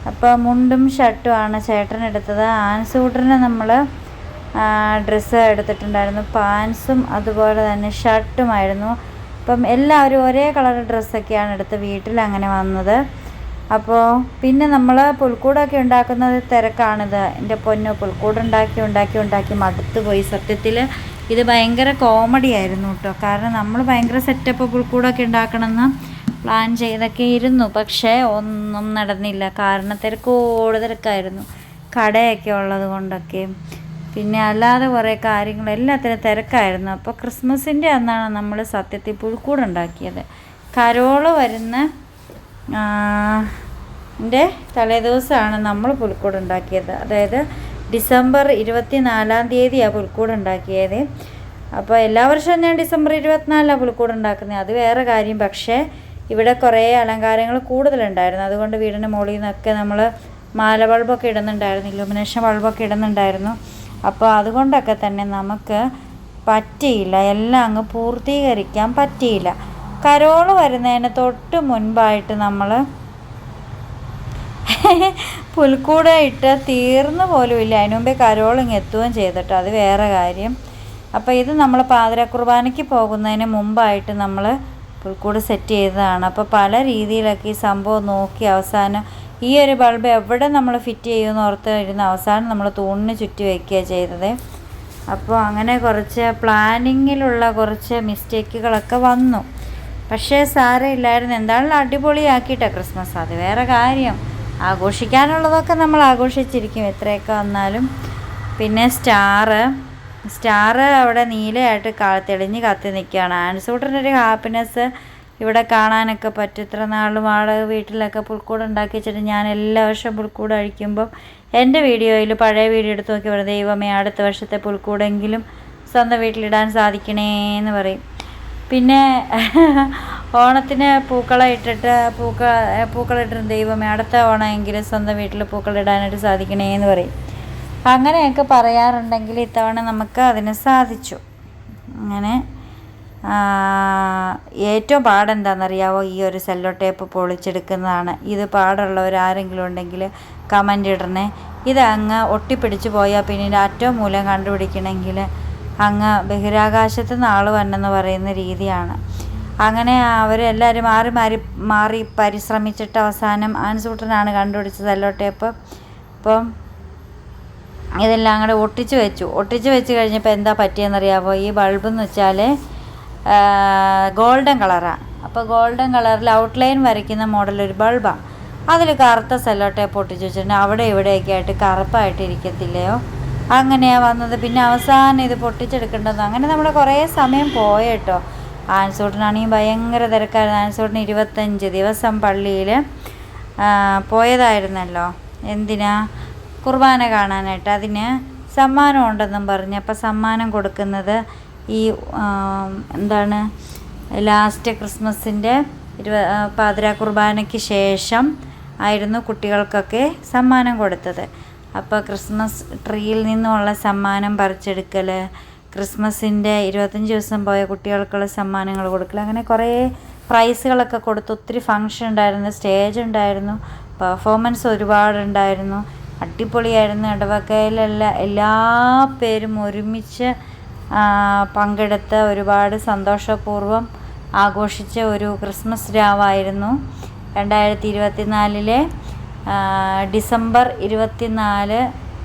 അപ്പോൾ മുണ്ടും ഷർട്ടുമാണ് ചേട്ടനെടുത്തത് ആൻസൂട്ടറിന് നമ്മൾ ഡ്രസ്സ് എടുത്തിട്ടുണ്ടായിരുന്നു. പാൻസും അതുപോലെ തന്നെ ഷർട്ടുമായിരുന്നു അപ്പം എല്ലാവരും ഒരേ കളർ ഡ്രസ്സൊക്കെയാണ് എടുത്ത് വീട്ടിൽ അങ്ങനെ വന്നത്. അപ്പോൾ പിന്നെ നമ്മൾ പുൽക്കൂടൊക്കെ ഉണ്ടാക്കുന്നത് തിരക്കാണിത്. എന്റെ പൊന്നു പുൽക്കൂട് ഉണ്ടാക്കി ഉണ്ടാക്കി ഉണ്ടാക്കി മടുത്തു പോയി. സത്യത്തിൽ ഇത് ഭയങ്കര കോമഡി ആയിരുന്നു കേട്ടോ. കാരണം നമ്മൾ ഭയങ്കര സെറ്റപ്പ് പുൽക്കൂടൊക്കെ ഉണ്ടാക്കണമെന്ന് പ്ലാൻ ചെയ്തൊക്കെ ഇരുന്നു. പക്ഷേ ഒന്നും നടന്നില്ല. കാരണം തിരക്ക് കൂടുതലൊക്കെ ആയിരുന്നു. കടയൊക്കെ ഉള്ളത് കൊണ്ടൊക്കെ. പിന്നെ അല്ലാതെ കുറേ കാര്യങ്ങൾ എല്ലാത്തിനും തിരക്കായിരുന്നു. അപ്പോൾ ക്രിസ്മസിന്റെ അന്നാണ് നമ്മൾ സത്യത്തിൽ പുൽക്കൂടുണ്ടാക്കിയത് കരോൾ വരുന്ന ന്റെ തലേദിവസമാണ് നമ്മൾ പുൽക്കൂട് ഉണ്ടാക്കിയത്. അതായത് ഡിസംബർ ഇരുപത്തി നാലാം തീയതിയാണ് പുൽക്കൂട് ഉണ്ടാക്കിയത്. അപ്പോൾ എല്ലാ വർഷവും ഞാൻ ഡിസംബർ ഇരുപത്തിനാലിലാണ് പുൽക്കൂട് ഉണ്ടാക്കുന്നത്. അത് വേറെ കാര്യം. പക്ഷേ ഇവിടെ കുറേ അലങ്കാരങ്ങൾ കൂടുതലുണ്ടായിരുന്നു. അതുകൊണ്ട് വീടിന്റെ മുകളിൽ നിന്നൊക്കെ നമ്മൾ മാല ബൾബൊക്കെ ഇടുന്നുണ്ടായിരുന്നു. ഇലുമിനേഷൻ ബൾബൊക്കെ ഇടുന്നുണ്ടായിരുന്നു. അപ്പോൾ അതുകൊണ്ടൊക്കെ തന്നെ നമുക്ക് പറ്റിയില്ല. എല്ലാം അങ്ങ് പൂർത്തീകരിക്കാൻ പറ്റിയില്ല. കരോൾ വരുന്നതിന് തൊട്ട് മുൻപായിട്ട് നമ്മൾ പുൽക്കൂട ഇട്ട് തീർന്നു പോലുമില്ല അതിനു മുമ്പേ കരോളിങ് എത്തുകയും ചെയ്തിട്ട്. അത് വേറെ കാര്യം. അപ്പോൾ ഇത് നമ്മൾ പാതിര കുർബാനയ്ക്ക് പോകുന്നതിന് മുമ്പായിട്ട് നമ്മൾ പുൽക്കൂട് സെറ്റ് ചെയ്തതാണ്. അപ്പോൾ പല രീതിയിലൊക്കെ ഈ സംഭവം നോക്കി അവസാനം ഈ ഒരു ബൾബ് എവിടെ നമ്മൾ ഫിറ്റ് ചെയ്യുമെന്ന് ഓർത്ത് ഇരുന്ന് അവസാനം നമ്മൾ തൂണിന് ചുറ്റി വയ്ക്കുകയാണ് ചെയ്തത്. അപ്പോൾ അങ്ങനെ കുറച്ച് പ്ലാനിങ്ങിലുള്ള കുറച്ച് മിസ്റ്റേക്കുകളൊക്കെ വന്നു. പക്ഷേ സാരമില്ലായിരുന്നു എന്താണെങ്കിലും അടിപൊളിയാക്കിയിട്ടാണ് ക്രിസ്മസ്. അത് വേറെ കാര്യം. ആഘോഷിക്കാനുള്ളതൊക്കെ നമ്മൾ ആഘോഷിച്ചിരിക്കും. എത്രയൊക്കെ വന്നാലും. പിന്നെ സ്റ്റാറ് സ്റ്റാറ് അവിടെ നീലയായിട്ട് തെളിഞ്ഞ് കത്തി നിൽക്കുകയാണ്. ആൻസൂട്ടറിന്റെ ഒരു ഹാപ്പിനെസ് ഇവിടെ കാണാനൊക്കെ പറ്റും. ഇത്ര നാൾ വാടക വീട്ടിലൊക്കെ പുൽക്കൂട് ഉണ്ടാക്കി വെച്ചിട്ട് ഞാൻ എല്ലാ വർഷവും പുൽക്കൂട് അഴിക്കുമ്പം എന്റെ വീഡിയോയിൽ പഴയ വീഡിയോ എടുത്ത് നോക്കി പറയും ദൈവമേ അടുത്ത വർഷത്തെ പുൽക്കൂടെങ്കിലും സ്വന്തം വീട്ടിലിടാൻ സാധിക്കണേ എന്ന് പറയും. പിന്നെ ഓണത്തിന് പൂക്കളം ഇട്ടിട്ട് പൂക്ക പൂക്കളം ഇട്ടിട്ട് ദൈവമേ അടുത്ത ഓണമെങ്കിലും സ്വന്തം വീട്ടിൽ പൂക്കളിടാനായിട്ട് സാധിക്കണേ എന്ന് പറയും. അങ്ങനെയൊക്കെ പറയാറുണ്ടെങ്കിൽ ഇത്തവണ നമുക്ക് അതിന് സാധിച്ചു. അങ്ങനെ ഏറ്റവും പാടെന്താണെന്നറിയാവോ ഈ ഒരു സെല്ലോ ടേപ്പ് പൊളിച്ചെടുക്കുന്നതാണ്. ഇത് പാടുള്ളവർ ആരെങ്കിലും ഉണ്ടെങ്കിൽ കമന്റ് ഇടണേ. ഇത് അങ്ങ് ഒട്ടിപ്പിടിച്ച് പോയാൽ പിന്നീട് അറ്റവും മൂലം കണ്ടുപിടിക്കണമെങ്കിൽ അങ്ങ് ബഹിരാകാശത്ത് നിന്ന് ആൾ വന്നെന്ന് പറയുന്ന രീതിയാണ്. അങ്ങനെ അവരെല്ലാവരും മാറി മാറി മാറി പരിശ്രമിച്ചിട്ട് അവസാനം ആൻസൂട്ടനാണ് കണ്ടുപിടിച്ചത് സെല്ലോ ടേപ്പ് അപ്പം ഇതെല്ലാം അങ്ങോട്ട് ഒട്ടിച്ച് വെച്ചു. ഒട്ടിച്ച് വെച്ച് കഴിഞ്ഞപ്പോൾ എന്താ പറ്റിയെന്നറിയാമോ ഈ ബൾബെന്ന് വെച്ചാൽ ഗോൾഡൻ കളറാണ് അപ്പോൾ ഗോൾഡൻ കളറിൽ ഔട്ട്ലൈൻ വരയ്ക്കുന്ന മോഡൽ ഒരു ബൾബാണ് അതിൽ കറുത്ത സെല്ലോ ടേപ്പ് വെച്ചിട്ടുണ്ട്. അവിടെ ഇവിടെയൊക്കെ ആയിട്ട് കറുപ്പായിട്ട് ഇരിക്കത്തില്ലയോ? അങ്ങനെയാണ് വന്നത്. പിന്നെ അവസാനം ഇത് പൊട്ടിച്ചെടുക്കേണ്ടത് അങ്ങനെ നമ്മുടെ കുറേ സമയം പോയേട്ടോ ആൻസൂട്ടിനാണെങ്കിൽ ഭയങ്കര തിരക്കായിരുന്നു. ആൻസൂട്ടിന് ഇരുപത്തഞ്ച് ദിവസം പള്ളിയിൽ പോയതായിരുന്നല്ലോ. എന്തിനാ? കുർബാന കാണാനായിട്ട്. അതിന് സമ്മാനം ഉണ്ടെന്നും പറഞ്ഞ്. അപ്പോൾ സമ്മാനം കൊടുക്കുന്നത് ഈ എന്താണ് ലാസ്റ്റ് ക്രിസ്മസിന്റെ ഇരുപ പാതിര കുർബാനയ്ക്ക് ശേഷം ആയിരുന്നു കുട്ടികൾക്കൊക്കെ സമ്മാനം കൊടുത്തത്. അപ്പോൾ ക്രിസ്മസ് ട്രീയിൽ നിന്നുമുള്ള സമ്മാനം പറിച്ചെടുക്കൽ ക്രിസ്മസിന്റെ ഇരുപത്തഞ്ച് ദിവസം പോയ കുട്ടികൾക്കുള്ള സമ്മാനങ്ങൾ കൊടുക്കൽ അങ്ങനെ കുറേ പ്രൈസുകളൊക്കെ കൊടുത്ത് ഒത്തിരി ഫങ്ഷൻ ഉണ്ടായിരുന്നു സ്റ്റേജ് ഉണ്ടായിരുന്നു പെർഫോമൻസ് ഒരുപാടുണ്ടായിരുന്നു അടിപൊളിയായിരുന്നു ഇടവക്കയിലുള്ള എല്ലാ പേരും ഒരുമിച്ച് പങ്കെടുത്ത് ഒരുപാട് സന്തോഷപൂർവം ആഘോഷിച്ച ഒരു ക്രിസ്മസ് രാവായിരുന്നു. രണ്ടായിരത്തി ഇരുപത്തിനാലിലെ ഡിസംബർ ഇരുപത്തിനാല്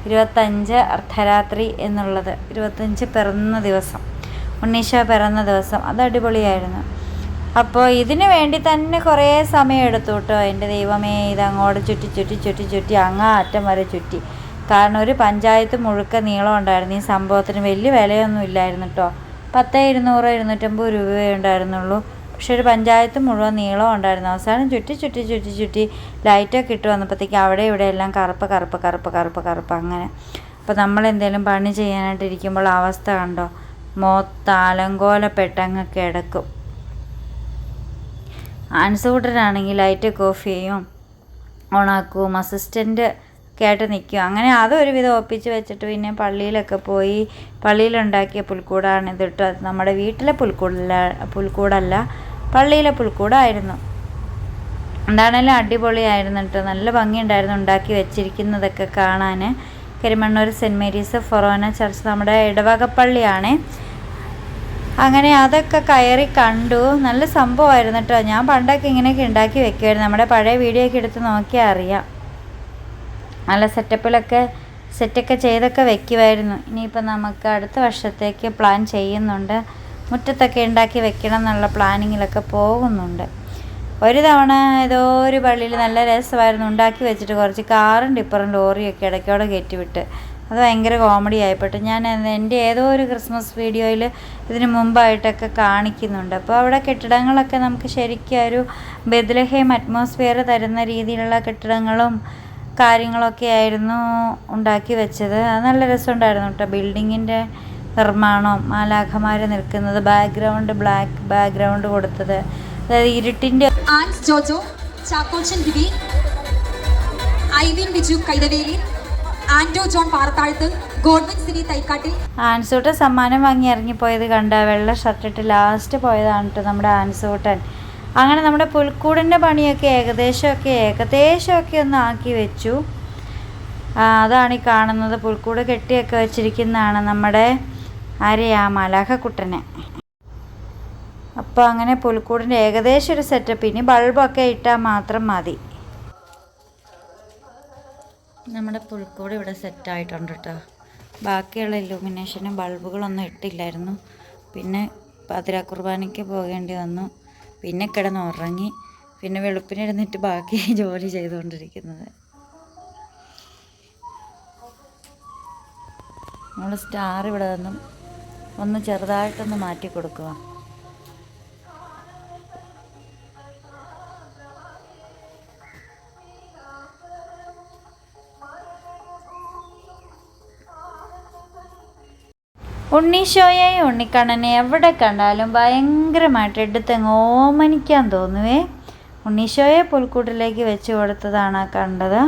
ഇരുപത്തഞ്ച് അർദ്ധരാത്രി എന്നുള്ളത്. ഇരുപത്തഞ്ച് പിറന്ന ദിവസം. ഉണ്ണീശോ പിറന്ന ദിവസം. അത് അടിപൊളിയായിരുന്നു. അപ്പോൾ ഇതിനു വേണ്ടി തന്നെ കുറേ സമയം എടുത്തു കേട്ടോ. എന്റെ ദൈവമേ ഇത് അങ്ങോട്ട് ചുറ്റി ചുറ്റി ചുറ്റി ചുറ്റി അങ്ങാ അറ്റം വരെ ചുറ്റി. കാരണം ഒരു പഞ്ചായത്ത് മുഴുക്ക നീളം ഉണ്ടായിരുന്നു. ഈ സംഭവത്തിന് വലിയ വിലയൊന്നും ഇല്ലായിരുന്നു കേട്ടോ പത്ത് ഇരുന്നൂറ് ഇരുന്നൂറ്റമ്പത് രൂപയേ ഉണ്ടായിരുന്നുള്ളൂ. പക്ഷെ ഒരു പഞ്ചായത്ത് മുഴുവൻ നീളം ഉണ്ടായിരുന്നു. അവസാനം ചുറ്റി ചുറ്റി ചുറ്റി ചുറ്റി ലൈറ്റൊക്കെ ഇട്ട് വന്നപ്പോഴത്തേക്ക് അവിടെ ഇവിടെ എല്ലാം കറുപ്പ് കറുപ്പ് കറുപ്പ് കറുപ്പ് കറുപ്പ് അങ്ങനെ. അപ്പോൾ നമ്മൾ എന്തെങ്കിലും പണി ചെയ്യാനായിട്ടിരിക്കുമ്പോൾ അവസ്ഥ കണ്ടോ? മൊത്തം അലങ്കോലപ്പെട്ടങ്ങ് കിടക്കും. ആൻസൂട്ടനാണെങ്കിൽ ലൈറ്റ് ഓഫ് ചെയ്യും. ഓണാക്കും അസിസ്റ്റന്റ് ഒക്കെ ആയിട്ട് നിൽക്കും. അങ്ങനെ അതൊരു വിധം ഒപ്പിച്ച് വെച്ചിട്ട് പിന്നെ പള്ളിയിലൊക്കെ പോയി പള്ളിയിലുണ്ടാക്കിയ പുൽക്കൂടാണ് ഇതിട്ട് നമ്മുടെ വീട്ടിലെ പുൽക്കൂടല്ല പുൽക്കൂടല്ല പള്ളിയിലെ പുൽക്കൂടായിരുന്നു. എന്താണേലും അടിപൊളിയായിരുന്നു കേട്ടോ. നല്ല ഭംഗിയുണ്ടായിരുന്നു ഉണ്ടാക്കി വെച്ചിരിക്കുന്നതൊക്കെ കാണാൻ. Karimannoor Saint Mary's Forane Church നമ്മുടെ ഇടവകപ്പള്ളിയാണ്. അങ്ങനെ അതൊക്കെ കയറി കണ്ടു. നല്ല സംഭവമായിരുന്നു കേട്ടോ. ഞാൻ പണ്ടൊക്കെ ഇങ്ങനെയൊക്കെ ഉണ്ടാക്കി വെക്കുമായിരുന്നു. നമ്മുടെ പഴയ വീഡിയോ ഒക്കെ എടുത്ത് നോക്കിയാൽ അറിയാം. നല്ല സെറ്റപ്പിലൊക്കെ സെറ്റൊക്കെ ചെയ്തൊക്കെ വെക്കുമായിരുന്നു ഇനിയിപ്പോൾ നമുക്ക് അടുത്ത വർഷത്തേക്ക് പ്ലാൻ ചെയ്യുന്നുണ്ട്. മുറ്റത്തൊക്കെ ഉണ്ടാക്കി വെക്കണം എന്നുള്ള പ്ലാനിങ്ങിലൊക്കെ പോകുന്നുണ്ട്. ഒരു തവണ ഏതോ ഒരു പള്ളിയിൽ നല്ല രസമായിരുന്നു. ഉണ്ടാക്കി വെച്ചിട്ട് കുറച്ച് കാറും ടിപ്പറും ലോറിയൊക്കെ ഇടയ്ക്കോടെ കയറ്റിവിട്ട്. അത് ഭയങ്കര കോമഡി ആയിപ്പോട്ടെ. ഞാൻ എന്റെ ഏതോ ഒരു ക്രിസ്മസ് വീഡിയോയിൽ ഇതിന് മുമ്പായിട്ടൊക്കെ കാണിക്കുന്നുണ്ട്. അപ്പോൾ അവിടെ കെട്ടിടങ്ങളൊക്കെ നമുക്ക് ശരിക്കും ഒരു ബെദ്ലഹേം അറ്റ്മോസ്ഫിയർ തരുന്ന രീതിയിലുള്ള കെട്ടിടങ്ങളും കാര്യങ്ങളൊക്കെ ആയിരുന്നു ഉണ്ടാക്കി വെച്ചത്. അത് നല്ല രസമുണ്ടായിരുന്നു കേട്ടോ. ബിൽഡിങ്ങിന്റെ നിർമ്മാണം മാലാഖമാർ നിൽക്കുന്നത് ബാക്ക്ഗ്രൗണ്ട് ബ്ലാക്ക് ബാക്ക്ഗ്രൗണ്ട് കൊടുത്തത്. അതായത്
ഇരുട്ടിന്റെ ജോജോ ചാക്കോച്ചൻ ഐവിൻ ബിജു കൈതവേലി ആൻഡോ ജോൺ പാറത്താഴത്ത് ഗോഡ്വിൻ സിനി തൈക്കാട്ടിൽ.
ആൻസൂട്ടൻ സമ്മാനം വാങ്ങി ഇറങ്ങിപ്പോയത് കണ്ട വെള്ള ഷർട്ടിട്ട് ലാസ്റ്റ് പോയതാണ് കേട്ടോ നമ്മുടെ ആൻസൂട്ടൻ. അങ്ങനെ നമ്മുടെ പുൽക്കൂടിന്റെ പണിയൊക്കെ ഏകദേശമൊക്കെ ഏകദേശമൊക്കെ ഒന്ന് ആക്കി വെച്ചു. അതാണ് ഈ കാണുന്നത്. പുൽക്കൂട് കെട്ടിയൊക്കെ വെച്ചിരിക്കുന്നതാണ് നമ്മുടെ ആരെയാ മലാഹക്കുട്ടനെ. അപ്പോൾ അങ്ങനെ പുൽക്കൂടിന്റെ ഏകദേശം ഒരു സെറ്റപ്പ് ഇനി ബൾബൊക്കെ ഇട്ടാൽ മാത്രം മതി. നമ്മുടെ പുൽക്കൂട് ഇവിടെ സെറ്റായിട്ടുണ്ട് കേട്ടോ ബാക്കിയുള്ള ഇലൂമിനേഷനും ബൾബുകളൊന്നും ഇട്ടില്ലായിരുന്നു. പിന്നെ പാതിരാ കുർബാനയ്ക്ക് പോകേണ്ടി വന്നു. പിന്നെ കിടന്ന് ഉറങ്ങി പിന്നെ വെളുപ്പിനിരുന്നിട്ട് ബാക്കി ജോലി ചെയ്തുകൊണ്ടിരിക്കുന്നത്. നമ്മൾ സ്റ്റാർ ഇവിടെ നിന്നും ഒന്ന് ചെറുതായിട്ടൊന്ന് മാറ്റി കൊടുക്കുക ഉണ്ണീശോയെ ഉണ്ണിക്കണ്ണനെ എവിടെ കണ്ടാലും ഭയങ്കരമായിട്ട് എടുത്തങ്ങ് ഓമനിക്കാൻ തോന്നുവേ. ഉണ്ണീശോയെ പുൽക്കൂട്ടിലേക്ക് വെച്ച് കൊടുത്തതാണ് കണ്ടത്.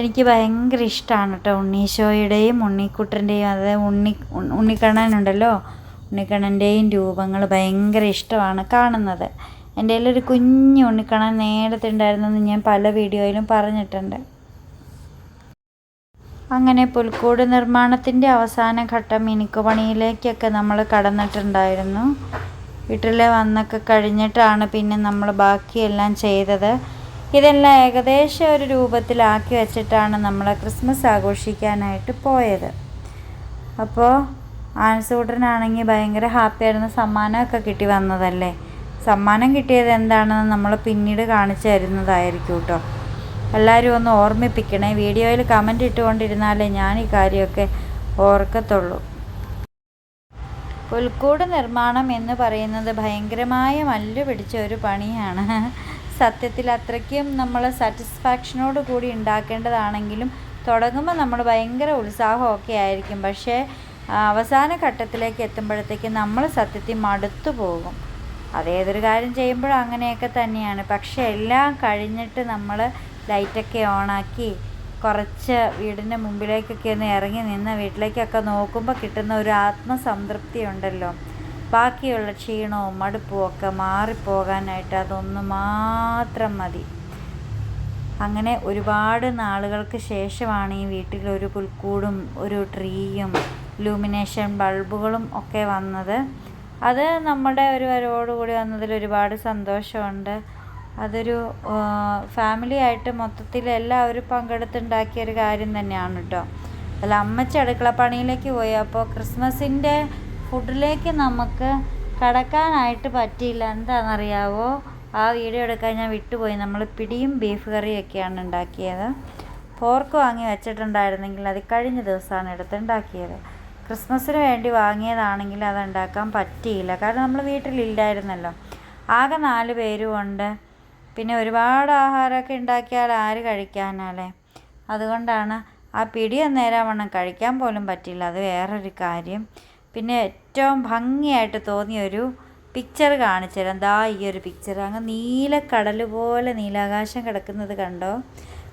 എനിക്ക് ഭയങ്കര ഇഷ്ടമാണ് കേട്ടോ ഉണ്ണീശോയുടെയും ഉണ്ണിക്കുട്ടന്റെയും അതായത് ഉണ്ണി ഉണ്ണിക്കണ്ണനുണ്ടല്ലോ. ഉണ്ണിക്കണ്ണന്റെയും രൂപങ്ങൾ ഭയങ്കര ഇഷ്ടമാണ് കാണുന്നത്. എന്റെ കയ്യിലൊരു കുഞ്ഞു ഉണ്ണിക്കണ്ണൻ നേരത്തെ ഉണ്ടായിരുന്നെന്ന് ഞാൻ പല വീഡിയോയിലും പറഞ്ഞിട്ടുണ്ട്. അങ്ങനെ പുൽക്കൂട് നിർമ്മാണത്തിന്റെ അവസാന ഘട്ടം മിനുക്കുപണിയിലേക്കൊക്കെ നമ്മൾ കടന്നിട്ടുണ്ടായിരുന്നു. വീട്ടിൽ വന്നൊക്കെ കഴിഞ്ഞിട്ടാണ് പിന്നെ നമ്മൾ ബാക്കിയെല്ലാം ചെയ്തത്. ഇതെല്ലാം ഏകദേശം ഒരു രൂപത്തിലാക്കി വെച്ചിട്ടാണ് നമ്മൾ ക്രിസ്മസ് ആഘോഷിക്കാനായിട്ട് പോയത്. അപ്പോൾ ആൻസൂട്ടനാണെങ്കിൽ ഭയങ്കര ഹാപ്പിയായിരുന്നു. സമ്മാനമൊക്കെ കിട്ടി വന്നതല്ലേ? സമ്മാനം കിട്ടിയത് എന്താണെന്ന് നമ്മൾ പിന്നീട് കാണിച്ചു തരുന്നതായിരിക്കും കേട്ടോ എല്ലാവരും ഒന്ന് ഓർമ്മിപ്പിക്കണേ. വീഡിയോയിൽ കമന്റ് ഇട്ടുകൊണ്ടിരുന്നാലേ ഞാൻ ഈ കാര്യമൊക്കെ ഓർക്കത്തുള്ളൂ. പുൽക്കൂട് നിർമ്മാണം എന്ന് പറയുന്നത് ഭയങ്കരമായ മല്ലു പിടിച്ച ഒരു പണിയാണ്. സത്യത്തിൽ അത്രയ്ക്കും നമ്മൾ സാറ്റിസ്ഫാക്ഷനോട് കൂടി ഉണ്ടാക്കേണ്ടതാണെങ്കിലും തുടങ്ങുമ്പോൾ നമ്മൾ ഭയങ്കര ഉത്സാഹമൊക്കെ ആയിരിക്കും. പക്ഷേ അവസാന ഘട്ടത്തിലേക്ക് എത്തുമ്പോഴത്തേക്ക് നമ്മൾ സത്യത്തിൽ മടുത്തു പോകും. അതേതൊരു കാര്യം ചെയ്യുമ്പോഴും അങ്ങനെയൊക്കെ തന്നെയാണ്. പക്ഷേ എല്ലാം കഴിഞ്ഞിട്ട് നമ്മൾ ലൈറ്റൊക്കെ ഓണാക്കി കുറച്ച് വീടിന്റെ മുമ്പിലേക്കൊക്കെ ഒന്ന് ഇറങ്ങി നിന്ന് വീട്ടിലേക്കൊക്കെ നോക്കുമ്പോൾ കിട്ടുന്ന ഒരു ആത്മസംതൃപ്തി ഉണ്ടല്ലോ. ബാക്കിയുള്ള ക്ഷീണവും മടുപ്പും ഒക്കെ മാറിപ്പോകാനായിട്ട് അതൊന്ന് മാത്രം മതി. അങ്ങനെ ഒരുപാട് നാളുകൾക്ക് ശേഷമാണ് ഈ വീട്ടിൽ ഒരു പുൽക്കൂടും ഒരു ട്രീയും ലൂമിനേഷൻ ബൾബുകളും ഒക്കെ വന്നത്. അത് നമ്മുടെ ഒരു വരവോടുകൂടി വന്നതിൽ ഒരുപാട് സന്തോഷമുണ്ട്. അതൊരു ഫാമിലി ആയിട്ട് മൊത്തത്തിൽ എല്ലാവരും പങ്കെടുത്തുണ്ടാക്കിയ ഒരു കാര്യം തന്നെയാണ് കേട്ടോ അല്ല അമ്മച്ചി അടുക്കള പണിയിലേക്ക് പോയി. അപ്പോൾ ക്രിസ്മസിന്റെ ഫുഡിലേക്ക് നമുക്ക് കടക്കാനായിട്ട് പറ്റിയില്ല. എന്താണെന്നറിയാവോ? ആ വീഡിയോ എടുക്കാൻ ഞാൻ വിട്ടുപോയി. നമ്മൾ പിടിയും ബീഫ് കറിയൊക്കെയാണ് ഉണ്ടാക്കിയത്. പോർക്ക് വാങ്ങി വെച്ചിട്ടുണ്ടായിരുന്നെങ്കിൽ അത് കഴിഞ്ഞ ദിവസമാണ് എടുത്തുണ്ടാക്കിയത്. ക്രിസ്മസിന് വേണ്ടി വാങ്ങിയതാണെങ്കിൽ അത് ഉണ്ടാക്കാൻ പറ്റിയില്ല. കാരണം നമ്മൾ വീട്ടിലില്ലായിരുന്നല്ലോ. ആകെ നാല് പേരും ഉണ്ട്. പിന്നെ ഒരുപാട് ആഹാരമൊക്കെ ഉണ്ടാക്കിയാൽ ആര് കഴിക്കാനല്ലേ? അതുകൊണ്ടാണ് ആ പിടി നേരാവണ്ണം കഴിക്കാൻ പോലും പറ്റില്ല. അത് വേറൊരു കാര്യം. പിന്നെ ഏറ്റവും ഭംഗിയായിട്ട് തോന്നിയൊരു പിക്ചർ കാണിച്ചു തരാം ദാ ഈ ഒരു പിക്ചർ അങ്ങ് നീലക്കടൽ പോലെ നീലാകാശം കിടക്കുന്നത് കണ്ടോ?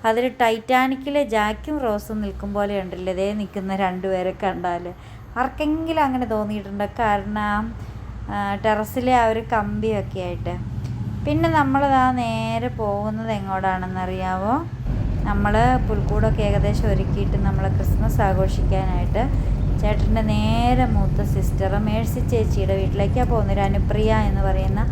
അതിൽ ടൈറ്റാനിക്കിലെ ജാക്കും റോസും നിൽക്കും പോലെ ഉണ്ടല്ലോ. ഇതേ നിൽക്കുന്ന രണ്ടുപേരെ കണ്ടാൽ ആർക്കെങ്കിലും അങ്ങനെ തോന്നിയിട്ടുണ്ടോ? കാരണം ടെറസിലെ ആ ഒരു കമ്പിയൊക്കെ ആയിട്ട്. പിന്നെ നമ്മളിതാ നേരെ പോകുന്നത് എങ്ങോട്ടാണെന്നറിയാവോ? നമ്മൾ പുൽക്കൂടൊക്കെ ഏകദേശം ഒരുക്കിയിട്ട് നമ്മൾ ക്രിസ്മസ് ആഘോഷിക്കാനായിട്ട് ചേട്ടന്റെ നേരെ മൂത്ത സിസ്റ്റർ മേഴ്സി ചേച്ചിയുടെ വീട്ടിലേക്കാണ് പോകുന്നത്. അനുപ്രിയ എന്ന് പറയുന്ന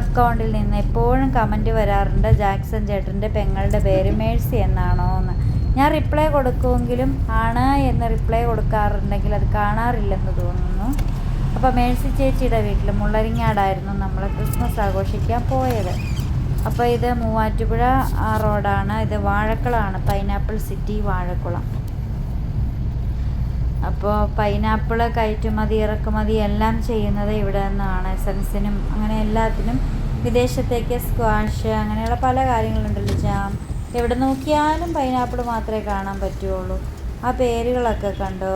അക്കൗണ്ടിൽ നിന്ന് എപ്പോഴും കമന്റ് വരാറുണ്ട്. ജാക്സൺ ചേട്ടന്റെ പെങ്ങളുടെ പേര് മേഴ്സി എന്നാണോ എന്ന് ഞാൻ റിപ്ലൈ കൊടുക്കുമെങ്കിലും ആണ് എന്ന് റിപ്ലൈ കൊടുക്കാറുണ്ടെങ്കിൽ അത് കാണാറില്ലെന്ന് തോന്നുന്നു. അപ്പോൾ മേഴ്സി ചേച്ചിയുടെ വീട്ടിൽ മുള്ളരിങ്ങാടായിരുന്നു നമ്മൾ ക്രിസ്മസ് ആഘോഷിക്കാൻ പോയത്. അപ്പോൾ ഇത് മൂവാറ്റുപുഴ റോഡാണ്. ഇത് വാഴക്കുളമാണ് പൈനാപ്പിൾ സിറ്റി വാഴക്കുളം. അപ്പോൾ പൈനാപ്പിൾ കയറ്റുമതി ഇറക്കുമതി എല്ലാം ചെയ്യുന്നത് ഇവിടെ നിന്നാണ്. എസൻസിനും അങ്ങനെ എല്ലാത്തിനും വിദേശത്തേക്ക് സ്ക്വാഷ് അങ്ങനെയുള്ള പല കാര്യങ്ങളുണ്ടല്ലോ ജാം. എവിടെ നോക്കിയാലും പൈനാപ്പിൾ മാത്രമേ കാണാൻ പറ്റുള്ളൂ ആ പേരുകളൊക്കെ കണ്ടോ?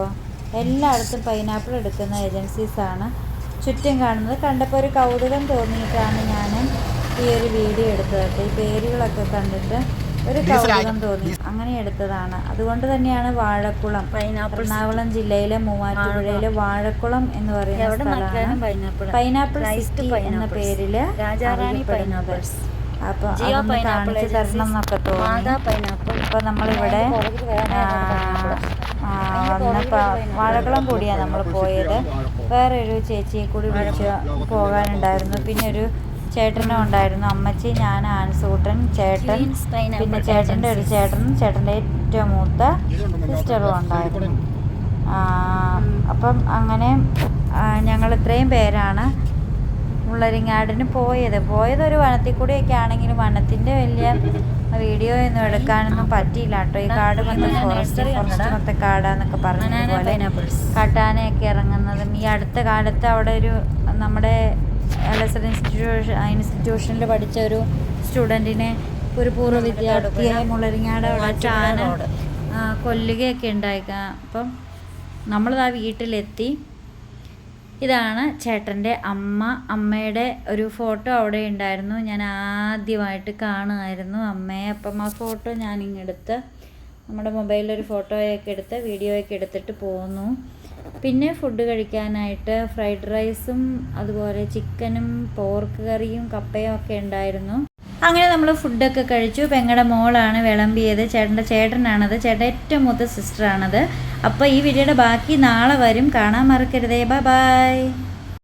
എല്ലായിടത്തും പൈനാപ്പിൾ എടുക്കുന്ന ഏജൻസീസാണ് ചുറ്റും കാണുന്നത്. കണ്ടപ്പോൾ ഒരു കൗതുകം തോന്നിയിട്ടാണ് ഞാൻ ഈ ഒരു വീഡിയോ എടുത്തത്. ഈ പേരുകളൊക്കെ കണ്ടിട്ട് ഒരു കൗതുകം തോന്നി. അങ്ങനെ എടുത്തതാണ്. അതുകൊണ്ട് തന്നെയാണ് വാഴക്കുളം. എറണാകുളം ജില്ലയിലെ മൂവാറ്റുപുഴയിലെ വാഴക്കുളം. എന്ന് പറയുന്ന സ്ഥലമാണ്. പൈനാപ്പിൾ സിറ്റി എന്ന പേരിൽ അറിയപ്പെടുന്നത്. അപ്പൊ അതൊന്ന് കാണിച്ചു തരണം എന്നൊക്കെ തോന്നി. ഇപ്പൊ നമ്മളിവിടെ ആ, വാഴകളം കൂടിയാണ് നമ്മൾ പോയത്. വേറെ ഒരു ചേച്ചിയെ കൂടി വിളിച്ച് പോകാനുണ്ടായിരുന്നു. പിന്നെ ഒരു ചേട്ടനും ഉണ്ടായിരുന്നു. അമ്മച്ചി ഞാൻ ആൻസൂട്ടൻ ചേട്ടൻ പിന്നെ ചേട്ടന്റെ ഒരു ചേട്ടനും ചേട്ടന്റെ ഏറ്റവും മൂത്ത സിസ്റ്ററും ഉണ്ടായിരുന്നു. അപ്പം അങ്ങനെ ഞങ്ങൾ ഇത്രയും പേരാണ്. മുള്ളരിങ്ങാടിന് പോയത്. പോയത് ഒരു വനത്തിൽ കൂടെയൊക്കെ ആണെങ്കിലും വനത്തിന്റെ വലിയ വീഡിയോ ഒന്നും എടുക്കാനൊന്നും പറ്റിയില്ല കേട്ടോ. ഈ കാട് മൊത്തം ഫോറസ്റ്റ് ഫോറസ്റ്റ് മൊത്തം കാടാന്നൊക്കെ പറഞ്ഞതുപോലെ കാട്ടാനയൊക്കെ ഇറങ്ങുന്നതും ഈ അടുത്ത കാലത്ത് അവിടെ ഒരു നമ്മുടെ എൽ ഇൻസ്റ്റിറ്റ്യൂഷൻ ഇൻസ്റ്റിറ്റ്യൂഷനിൽ പഠിച്ച ഒരു സ്റ്റുഡന്റിനെ ഒരു പൂർവ വിദ്യാർത്ഥിയെ മുള്ളരിങ്ങാട് അവിടെ ആന ആ, കൊല്ലുകയൊക്കെ ഉണ്ടായിക്കാം. അപ്പം നമ്മളിതാ വീട്ടിലെത്തി. ഇതാണ് ചേട്ടന്റെ അമ്മ. അമ്മയുടെ ഒരു ഫോട്ടോ അവിടെ ഉണ്ടായിരുന്നു. ഞാൻ ആദ്യമായിട്ട് കാണുമായിരുന്നു അമ്മയെ. അപ്പം ആ ഫോട്ടോ ഞാൻ ഇങ്ങെടുത്ത് നമ്മുടെ മൊബൈലിൽ ഒരു ഫോട്ടോയൊക്കെ എടുത്ത് വീഡിയോയൊക്കെ എടുത്തിട്ട് പോന്നു. പിന്നെ ഫുഡ് കഴിക്കാനായിട്ട് ഫ്രൈഡ് റൈസും അതുപോലെ ചിക്കനും പോർക്ക് കറിയും കപ്പയും ഒക്കെ ഉണ്ടായിരുന്നു. അങ്ങനെ നമ്മൾ ഫുഡൊക്കെ കഴിച്ചു. പെങ്ങളുടെ മോളാണ് വിളമ്പിയത്. ചേട്ടന്റെ ചേട്ടനാണത്. ചേട്ടന്റെ ഏറ്റവും മൂത്ത സിസ്റ്ററാണത് അപ്പോൾ ഈ വീഡിയോയുടെ ബാക്കി നാളെ വരും. കാണാൻ മറക്കരുതേ. Bye bye